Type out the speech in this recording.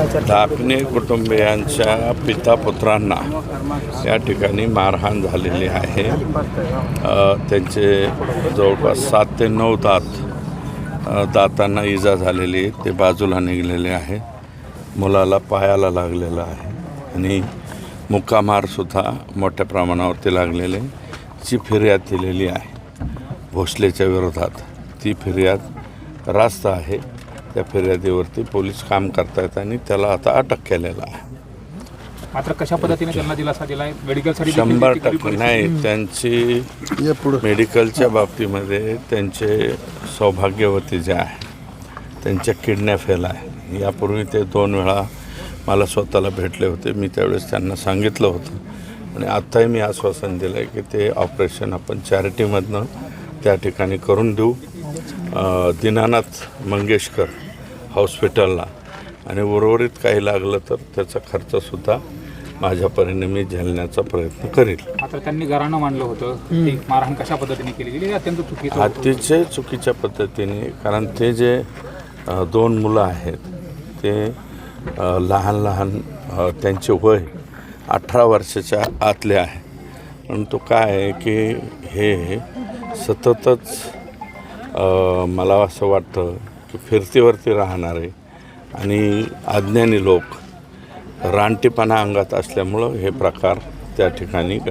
काय कुटुंबियांच्या पिता पुत्रांना या ठिकाणी मारहाण झालेली आहे. त्यांचे जवळपास सात ते नऊ दात दातांना इजा झालेली ते बाजूला निघलेले आहे. मुलाला पायाला लागलेला आहे आणि मुक्कामारसुद्धा मोठ्या प्रमाणावरती लागलेले ची फिर्याद दिलेली आहे भोसलेच्या विरोधात ती फिर्याद रास्त आहे. त्या फिर्यादीवरती पोलीस काम करतायत आणि त्याला आता अटक केलेलं आहे. मात्र कशा पद्धतीने त्यांना दिलासा दिलाय? मेडिकलसाठी देखील शंभर टक्के नाही त्यांची मेडिकलच्या बाबतीमध्ये त्यांचे सौभाग्यवती जे आहे त्यांच्या किडन्या फेल आहे. यापूर्वी ते दोन वेळा मला स्वतःला भेटले होते. मी त्यावेळेस त्यांना सांगितलं होतं. आणि आत्ताही मी आश्वासन दिलं आहे की ते ऑपरेशन आपण चॅरिटीमधनं त्या ठिकाणी करून देऊ. दीनानाथ मंगेशकर हॉस्पिटलला. आणि उर्वरित काही लागलं तर त्याचा खर्चसुद्धा माझ्या परीने मी झेलण्याचा प्रयत्न करेल. मात्र त्यांनी घराणं मांडलं होतं. मारहाण कशा पद्धतीने केली गेली? हे अत्यंत चुकीचं होतं. अतिशय चुकीच्या पद्धतीने कारण ते जे अ, दोन मुलं आहेत ते अ, लहान लहान अ, त्यांचे वय अठरा वर्षाच्या आतले आहे. परंतु काय आहे की हे सततच मला असं वाटतं की फिरतीवरती राहणारे आणि अज्ञानी लोक रानटीपणा अंगात असल्यामुळं हे प्रकार त्या ठिकाणी